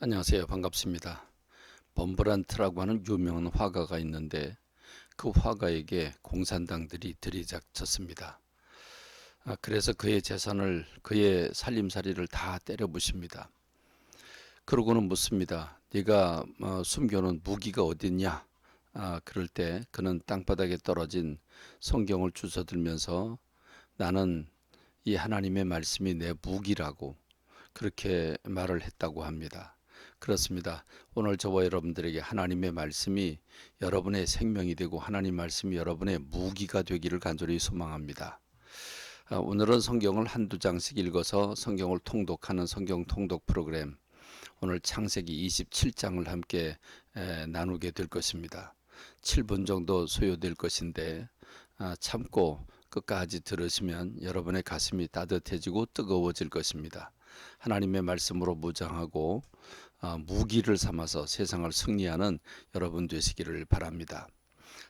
안녕하세요. 반갑습니다. 범브란트라고 하는 유명한 화가가 있는데 그 화가에게 공산당들이 들이닥쳤습니다. 아, 그래서 그의 재산을 그의 살림살이를 다 때려부십니다. 그러고는 묻습니다. 네가 어, 숨겨놓은 무기가 어딨냐? 아, 그럴 때 그는 땅바닥에 떨어진 성경을 주워들면서 나는 이 하나님의 말씀이 내 무기라고 그렇게 말을 했다고 합니다. 그렇습니다. 오늘 저와 여러분들에게 하나님의 말씀이 여러분의 생명이 되고 하나님 말씀이 여러분의 무기가 되기를 간절히 소망합니다. 아, 오늘은 성경을 한두 장씩 읽어서 성경을 통독하는 성경 통독 프로그램 오늘 창세기 27장을 함께 에, 나누게 될 것입니다. 7분 정도 소요될 것인데 아, 참고 끝까지 들으시면 여러분의 가슴이 따뜻해지고 뜨거워질 것입니다. 하나님의 말씀으로 무장하고 아, 무기를 삼아서 세상을 승리하는 여러분 되시기를 바랍니다.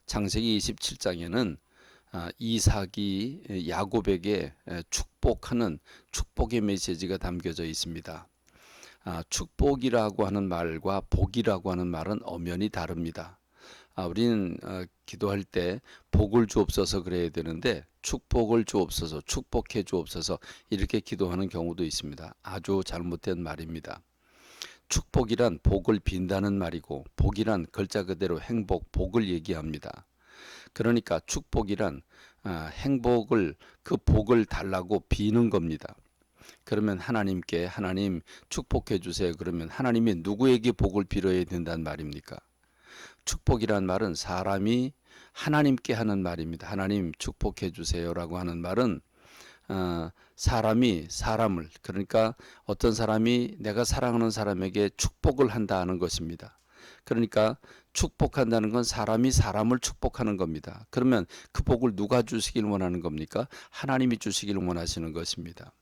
창세기 27장에는 아, 이삭이 야곱에게 에, 축복하는 축복의 메시지가 담겨져 있습니다. 아, 축복이라고 하는 말과 복이라고 하는 말은 엄연히 다릅니다. 아, 우리는 어, 기도할 때 복을 주옵소서 그래야 되는데 축복을 주옵소서 축복해 주옵소서 이렇게 기도하는 경우도 있습니다. 아주 잘못된 말입니다. 축복이란 복을 빈다는 말이고 복이란 글자 그대로 행복, 복을 얘기합니다. 그러니까 축복이란 아, 행복을 그 복을 달라고 비는 겁니다. 그러면 하나님께 하나님 축복해 주세요. 그러면 하나님이 누구에게 복을 빌어야 된다는 말입니까? 축복이란 말은 사람이 하나님께 하는 말입니다. 하나님 축복해 주세요라고 하는 말은 어, 사람이 사람을 그러니까 어떤 사람이 내가 사랑하는 사람에게 축복을 한다는 것입니다. 그러니까 축복한다는 건 사람이 사람을 축복하는 겁니다. 그러면 그 복을 누가 주시길 원하는 겁니까? 하나님이 주시길 원하시는 것입니다.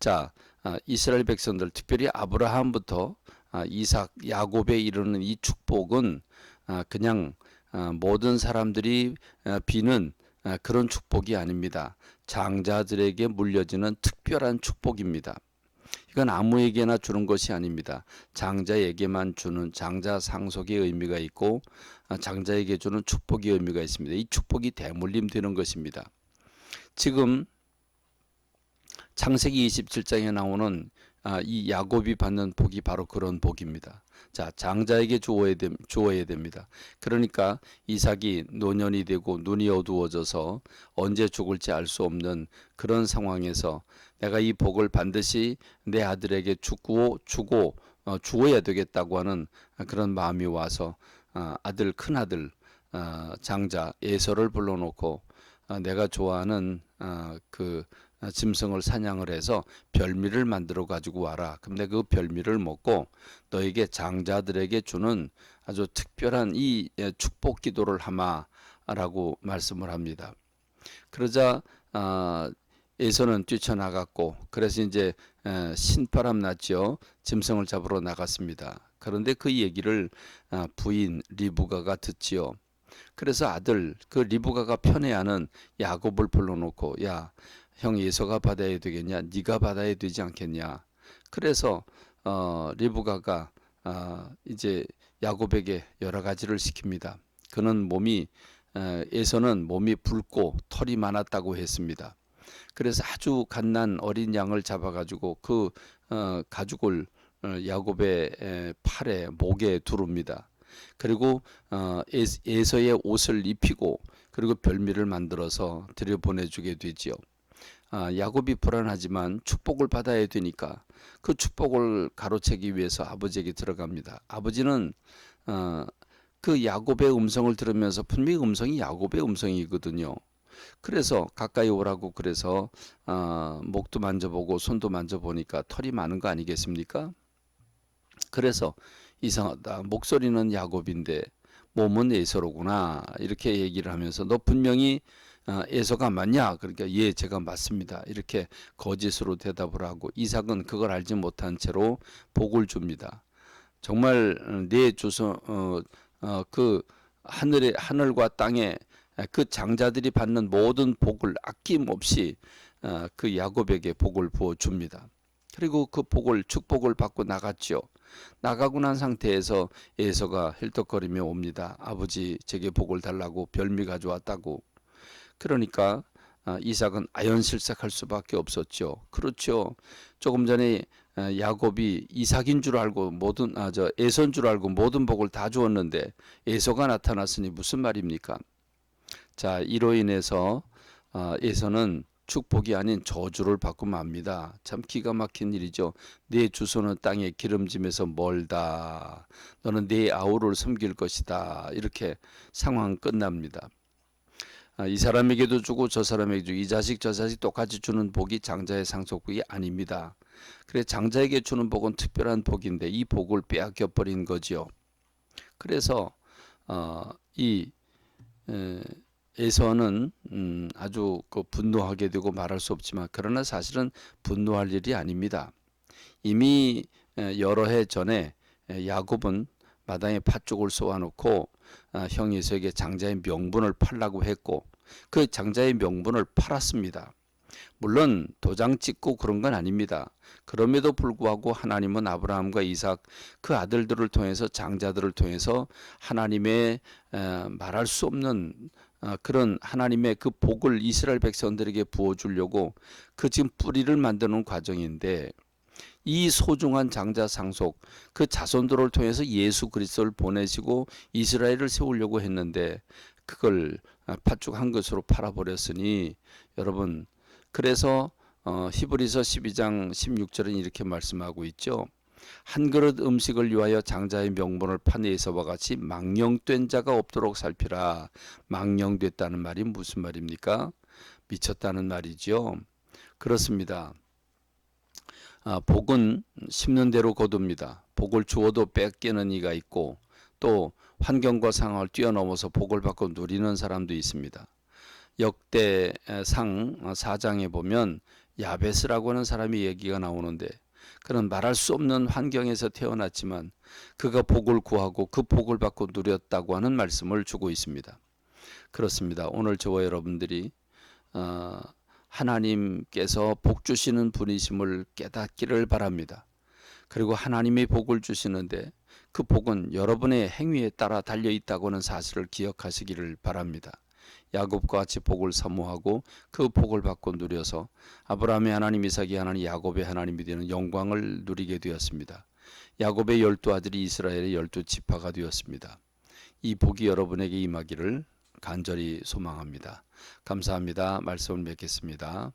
자, 아, 이스라엘 백성들 특별히 아브라함부터 아, 이삭, 야곱에 이르는 이 축복은 아, 그냥 아, 모든 사람들이 아, 비는 아, 그런 축복이 아닙니다. 장자들에게 물려지는 특별한 축복입니다. 이건 아무에게나 주는 것이 아닙니다. 장자에게만 주는 장자 상속의 의미가 있고 아, 장자에게 주는 축복의 의미가 있습니다. 이 축복이 대물림 되는 것입니다. 지금 창세기 27장에 나오는 아, 이 야곱이 받는 복이 바로 그런 복입니다. 자, 장자에게 주어야, 됨, 주어야 됩니다. 그러니까 이삭이 노년이 되고 눈이 어두워져서 언제 죽을지 알 수 없는 그런 상황에서 내가 이 복을 반드시 내 아들에게 주고 주고 어, 주어야 되겠다고 하는 그런 마음이 와서 아, 아들 큰 아들 아, 장자 예서를 불러놓고 아, 내가 좋아하는 아, 그 아, 짐승을 사냥을 해서 별미를 만들어 가지고 와라. 근데 그 별미를 먹고 너에게 장자들에게 주는 아주 특별한 이 예, 축복 기도를 하마라고 말씀을 합니다. 그러자 아, 에서는 뛰쳐나갔고 그래서 이제 에, 신바람 났죠. 짐승을 잡으러 나갔습니다. 그런데 그 얘기를 아, 부인 리브가가 듣지요. 그래서 아들 그 리브가가 편애하는 야곱을 불러놓고 야 형 예서가 받아야 되겠냐? 네가 받아야 되지 않겠냐? 그래서 어, 리브가가 아, 이제 야곱에게 여러 가지를 시킵니다. 그는 몸이 에, 에서는 몸이 붉고 털이 많았다고 했습니다. 그래서 아주 갓난 어린 양을 잡아가지고 그 어, 가죽을 어, 야곱의 에, 팔에 목에 두릅니다. 그리고 어, 에- 에서의 옷을 입히고 그리고 별미를 만들어서 들여 보내주게 되지요. 아, 야곱이 불안하지만 축복을 받아야 되니까 그 축복을 가로채기 위해서 아버지에게 들어갑니다. 아버지는 어, 그 야곱의 음성을 들으면서 분명히 음성이 야곱의 음성이거든요. 그래서 가까이 오라고 그래서 어, 목도 만져보고 손도 만져보니까 털이 많은 거 아니겠습니까? 그래서 이상하다. 목소리는 야곱인데 몸은 에서로구나. 이렇게 얘기를 하면서 너 분명히 어, 에서가 맞냐? 그러니까 예, 제가 맞습니다. 이렇게 거짓으로 대답을 하고 이삭은 그걸 알지 못한 채로 복을 줍니다. 정말 어, 내 조선 어, 어, 그 하늘의 하늘과 땅에 그 장자들이 받는 모든 복을 아낌없이 어, 그 야곱에게 복을 부어 줍니다. 그리고 그 복을 축복을 받고 나갔죠. 나가고 난 상태에서 에서가 힐떡거리며 옵니다. 아버지 제게 복을 달라고 별미 가져왔다고. 그러니까 아, 이삭은 아연실색할 수밖에 없었죠. 그렇죠. 조금 전에 아, 야곱이 이삭인 줄 알고 모든 아 저 에서인 줄 알고 모든 복을 다 주었는데 에서가 나타났으니 무슨 말입니까? 자 이로 인해서 아, 에서는 축복이 아닌 저주를 받고 맙니다. 참 기가 막힌 일이죠. 내 주소는 땅의 기름짐에서 멀다. 너는 내 아우를 섬길 것이다. 이렇게 상황 끝납니다. 아, 이 사람에게도 주고 저 사람에게 주고 이 자식 저 자식 똑같이 주는 복이 장자의 상속복이 아닙니다. 그래 장자에게 주는 복은 특별한 복인데 이 복을 빼앗겨 버린 거지요. 그래서 어, 이 에, 에서는 음, 아주 그 분노하게 되고 말할 수 없지만 그러나 사실은 분노할 일이 아닙니다. 이미 에, 여러 해 전에 에, 야곱은 마당에 팥죽을 쏘아놓고 아, 형 에서에게 장자의 명분을 팔라고 했고 그 장자의 명분을 팔았습니다. 물론 도장 찍고 그런 건 아닙니다. 그럼에도 불구하고 하나님은 아브라함과 이삭 그 아들들을 통해서 장자들을 통해서 하나님의 에, 말할 수 없는 어, 그런 하나님의 그 복을 이스라엘 백성들에게 부어주려고 그 지금 뿌리를 만드는 과정인데 이 소중한 장자 상속 그 자손들을 통해서 예수 그리스도를 보내시고 이스라엘을 세우려고 했는데 그걸 아, 팥죽 한 것으로 팔아버렸으니 여러분 그래서 어, 히브리서 12장 16절은 이렇게 말씀하고 있죠. 한 그릇 음식을 위하여 장자의 명분을 판 에서와 같이 망령된 자가 없도록 살피라. 망령됐다는 말이 무슨 말입니까? 미쳤다는 말이죠. 그렇습니다. 아, 복은 심는 대로 거둡니다. 복을 주어도 뺏기는 이가 있고 또 환경과 상황을 뛰어넘어서 복을 받고 누리는 사람도 있습니다. 역대상 4장에 보면 야베스라고 하는 사람이 얘기가 나오는데 그는 말할 수 없는 환경에서 태어났지만 그가 복을 구하고 그 복을 받고 누렸다고 하는 말씀을 주고 있습니다. 그렇습니다. 오늘 저와 여러분들이 어, 하나님께서 복 주시는 분이심을 깨닫기를 바랍니다. 그리고 하나님의 복을 주시는데 그 복은 여러분의 행위에 따라 달려 있다고는 사실을 기억하시기를 바랍니다. 야곱과 같이 복을 사모하고 그 복을 받고 누려서 아브라함의 하나님, 이삭의 하나님, 야곱의 하나님이 되는 영광을 누리게 되었습니다. 야곱의 열두 아들이 이스라엘의 열두 지파가 되었습니다. 이 복이 여러분에게 임하기를 간절히 소망합니다. 감사합니다. 말씀을 맺겠습니다.